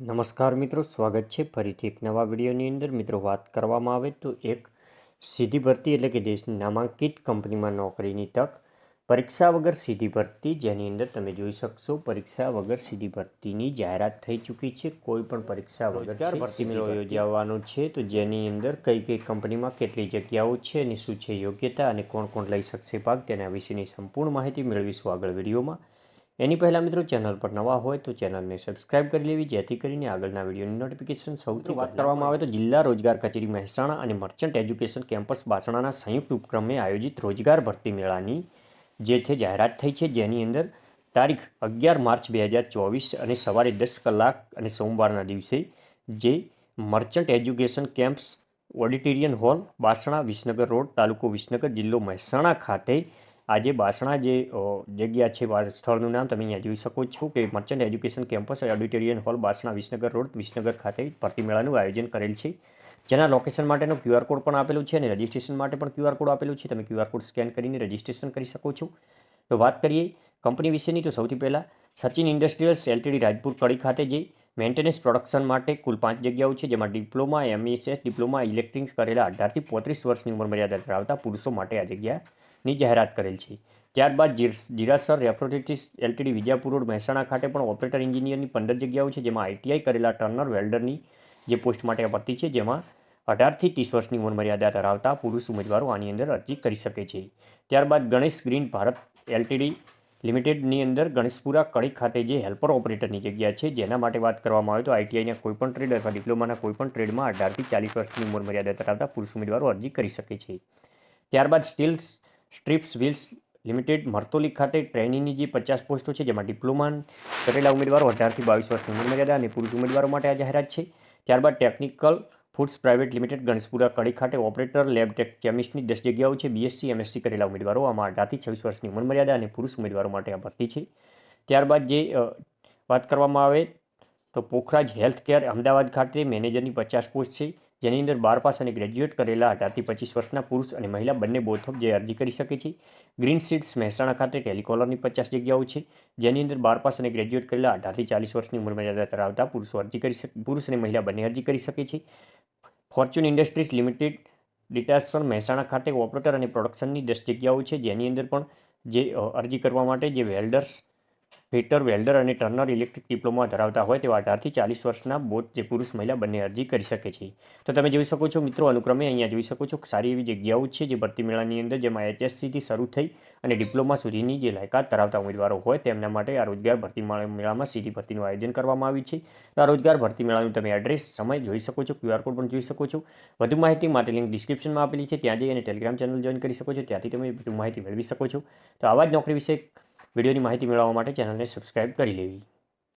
નમસ્કાર મિત્રો સ્વાગત છે ફરીથી એક નવા વિડીયોની અંદર. મિત્રો વાત કરવામાં આવે તો એક સીધી ભરતી એટલે કે દેશની નામાંકિત કંપનીમાં નોકરીની તક. પરીક્ષા વગર સીધી ભરતી જેની અંદર તમે જોઈ શકશો પરીક્ષા વગર સીધી ભરતીની જાહેરાત થઈ ચૂકી છે. કોઈ પણ પરીક્ષા વગર ભરતી મેળો યોજાવાનો છે. તો જેની અંદર કઈ કઈ કંપનીમાં કેટલી જગ્યાઓ છે અને શું છે યોગ્યતા અને કોણ કોણ લઈ શકશે ભાગ તેના વિશેની સંપૂર્ણ માહિતી મેળવીશું આગળ વિડીયોમાં. એની પહેલાં મિત્રો ચેનલ પર નવા હોય તો ચેનલને સબસ્ક્રાઇબ કરી લેવી, જેથી કરીને આગળના વિડીયોની નોટિફિકેશન સૌથી વાત કરવામાં આવે તો જિલ્લા રોજગાર કચેરી મહેસાણા અને મર્ચન્ટ એજ્યુકેશન કેમ્પસ બાસણાના સંયુક્ત ઉપક્રમે આયોજિત રોજગાર ભરતી મેળાની જે છે જાહેરાત થઈ છે. જેની અંદર તારીખ અગિયાર માર્ચ બે હજાર ચોવીસ અને સવારે દસ કલાક અને સોમવારના દિવસે જે merchant education campus auditorium hall Basna, Visnagar road, તાલુકો વિસનગર જિલ્લો મહેસાણા ખાતે આજે બાસણા જે જગ્યા છે સ્થળનું નામ તમે અહીંયા જોઈ શકો છો કે merchant education campus auditorium hall Basna Visnagar road, Visnagar ખાતે ભરતી મેળાનું આયોજન કરેલ છે. જેના લોકેશન માટેનો ક્યુઆર કોડ પણ આપેલું છે અને રજિસ્ટ્રેશન માટે પણ ક્યુઆર કોડ આપેલું છે. તમે ક્યુઆર કોડ સ્કેન કરીને રજિસ્ટ્રેશન કરી શકો છો. તો વાત કરીએ કંપની વિશેની, તો સૌથી પહેલાં સચિન ઇન્ડસ્ટ્રીયલ્સ એલટીડી રાજપુર કડી ખાતે જે મેન્ટેનન્સ પ્રોડક્શન માટે કુલ પાંચ જગ્યાઓ છે, જેમાં ડિપ્લોમા એમએસએસ ડિપ્લોમા ઇલેક્ટ્રિક્સ કરેલા અઢારથી પોત્રીસ વર્ષની ઉંમર મર્યાદા ધરાવતા પુરુષો માટે આ જગ્યાની જાહેરાત કરેલ છે. ત્યારબાદ જીર- Jirasar refractories LTD Vijapur road Mehsana ખાતે પણ ઓપરેટર એન્જિનિયરની પંદર જગ્યાઓ છે, જેમાં આઈટીઆઈ કરેલા ટર્નર વેલ્ડરની જે પોસ્ટ માટે ભરતી છે, જેમાં અઢારથી ત્રીસ વર્ષની ઉંમરમર્યાદા ધરાવતા પુરુષ ઉમેદવારો આની અંદર અરજી કરી શકે છે. ત્યારબાદ ગણેશ ગ્રીન ભારત એલટીડી લિમિટેડની અંદર ગણેશપુરા કડી ખાતે જે હેલ્પર ઓપરેટરની જગ્યા છે, જેના માટે વાત કરવામાં આવે તો આઈટીઆઈના કોઈપણ ટ્રેડ અથવા ડિપ્લોમાના કોઈપણ ટ્રેડમાં અઢારથી ચાલીસ વર્ષની ઉંમર મર્યાદા ધરાવતા પુરુષ ઉમેદવારો અરજી કરી શકે છે. ત્યારબાદ steel strips wheels limited Martoli ખાતે ટ્રેનિંગની જે પચાસ પોસ્ટો છે, જેમાં ડિપ્લોમા કરેલા ઉમેદવારો અઢારથી બાવીસ વર્ષની ઉંમર મર્યાદા અને પુરુષ ઉમેદવારો માટે આ જાહેરાત છે. ત્યારબાદ technical foods private limited Ganeshpura Kadi ખાતે ઓપરેટર, લેબ ટેક કેમિસ્ટની દસ જગ્યાઓ છે. બીએસસી એમએસસી કરેલા ઉમેદવારો આમાં અઢારથી છવ્વીસ વર્ષની ઉંમર અને પુરુષ ઉમેદવારો માટે આ ભરતી છે. ત્યારબાદ જે વાત કરવામાં આવે તો પોખરાજ હેલ્થ કેર અમદાવાદ ખાતે મેનેજરની પચાસ પોસ્ટ છે. જેની અંદર બાર પાસ અને ગ્રેજ્યુએટ કરેલા અઢારથી પચીસ વર્ષના પુરુષ અને મહિલા બંને બોથ જે અરજી કરી શકે છે. ગ્રીન સીટ્સ મહેસાણા ખાતે ટેલિકોલરની પચાસ જગ્યાઓ છે, જેની અંદર બાર પાસ અને ગ્રેજ્યુએટ કરેલા અઢારથી ચાલીસ વર્ષની ઉંમર મર્યાદા ધરાવતા પુરુષો અરજી કરી શકે, પુરુષ અને મહિલા બંને અરજી કરી શકે છે. Fortune industries limited Ditasan Mehsana ખાતે ઓપરેટર અને પ્રોડક્શનની દસ જગ્યાઓ છે, જેની અંદર પણ જે અરજી કરવા માટે જે વેલ્ડર્સ ફિટર વેલ્ડર અને ટર્નર ઇલેક્ટ્રિક ડિપ્લોમા ધરાવતા હોય તેવા અઢારથી ચાલીસ વર્ષના બોધ જે પુરુષ મહિલા બંને અરજી કરી શકે છે. તો તમે જોઈ શકો છો મિત્રો, અનુક્રમે અહીંયા જોઈ શકો છો સારી એવી જગ્યાઓ છે જે ભરતી મેળાની અંદર જેમાં એચએસસીથી શરૂ થઈ અને ડિપ્લોમા સુધીની જે લાયકાત ધરાવતા ઉમેદવારો હોય તેમના માટે આ રોજગાર ભરતી મેળા- મેળામાં સીધી ભરતીનું આયોજન કરવામાં આવ્યું છે. આ રોજગાર ભરતી મેળાનું તમે એડ્રેસ, સમય જોઈ શકો છો ક્યુઆર કોડ પણ જોઈ શકો છો. વધુ માહિતી માટે લિંક ડિસ્ક્રિપ્શનમાં આપેલી છે, ત્યાં જઈ અને ટેલિગ્રામ ચેનલ જોઈન કરી શકો છો, ત્યાંથી તમે વધુ માહિતી મેળવી શકો છો. તો આવા જ નોકરી વિશે વિડીયોની માહિતી મેળવવા માટે ચેનલને સબસ્ક્રાઇબ કરી લેવી.